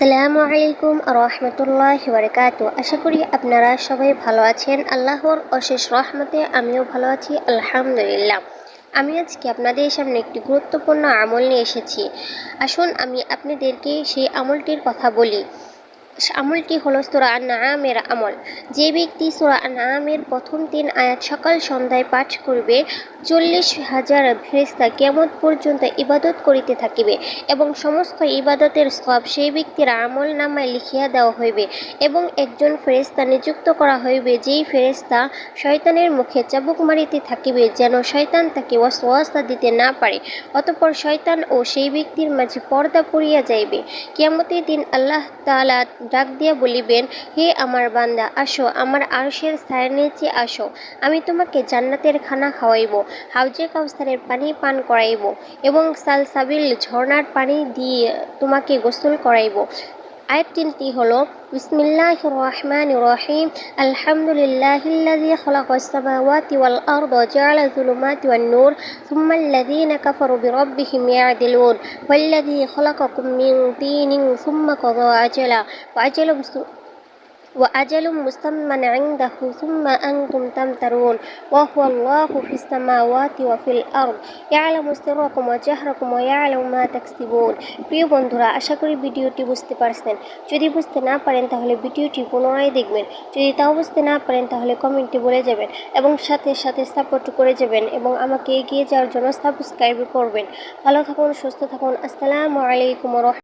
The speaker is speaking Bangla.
আসসালামু আলাইকুম রহমতুল্লাহ বারকাত। আশা করি আপনারা সবাই ভালো আছেন। আল্লাহর অশেষ রহমতে আমিও ভালো আছি, আলহামদুলিল্লাহ। আমি আজকে আপনাদের সামনে একটি গুরুত্বপূর্ণ আমল নিয়ে এসেছি। আসুন আমি আপনাদেরকে সেই আমলটির কথা বলি। আমলটি হলো সুরা আমের আমল। যে ব্যক্তি সুরা আমের প্রথম তিন আয়াত সকাল সন্ধ্যায় পাঠ করবে, চল্লিশ হাজার ফেরেস্তা কেমন পর্যন্ত ইবাদত করিতে থাকিবে এবং সমস্ত ইবাদতের সব সেই ব্যক্তির আমল নামায় লিখিয়া দেওয়া হইবে এবং একজন ফেরেস্তা নিযুক্ত করা হইবে, যেই ফেরেস্তা শয়তানের মুখে চাবুক মারিতে থাকিবে যেন শয়তান তাকে অসওয়াস্তা দিতে না পারে, অতঃপর শয়তান ও সেই ব্যক্তির মাঝে পর্দা পড়িয়া যাইবে। কিয়ামতের দিন আল্লাহ তাআলা ডাক দিয়া বলিবেন, হে আমার বান্দা, আসো, আমার আরশের ছায়ের নিচে আসো। আমি তোমাকে জান্নাতের খানা খাওয়াইব, হাউজে কাউসারের পানি পান করাইব এবং সালসাবিল ঝর্ণার পানি দিয়ে তোমাকে গোসল করাইব। আয়াত তিনটি হলো বিসমিল্লাহ রহমান রহিম আলহামদুলিল্লাহিল্লাযী খালাকাস সামাওয়াতি ওয়াল আরদা জাআলা যুলুমাতি ওয়ান নূর ثم الذين كفروا بربهم يعدلون والذي خلقكم من طين ثم قضى أجلا وأجل وأجل مسمى عنده ثم أنتم تمترون وهو الله في السماوات وفي الأرض يعلم سركم وجهركم ويعلم ما تكسبون প্রিয় বন্ধুরা আশা করি ভিডিওটি বুঝতে পারছেন যদি বুঝতে না পারেন তাহলে ভিডিওটি পুনরায় দেখবেন যদি তাও বুঝতে না পারেন তাহলে কমেন্টে বলে যাবেন এবং সাথে সাথে সাপোর্ট করে যাবেন এবং আমাকে এগিয়ে যাওয়ার জন্য সাবস্ক্রাইব করবেন ভালো থাকুন সুস্থ থাকুন আসসালামু আলাইকুম রহমতুল্লাহ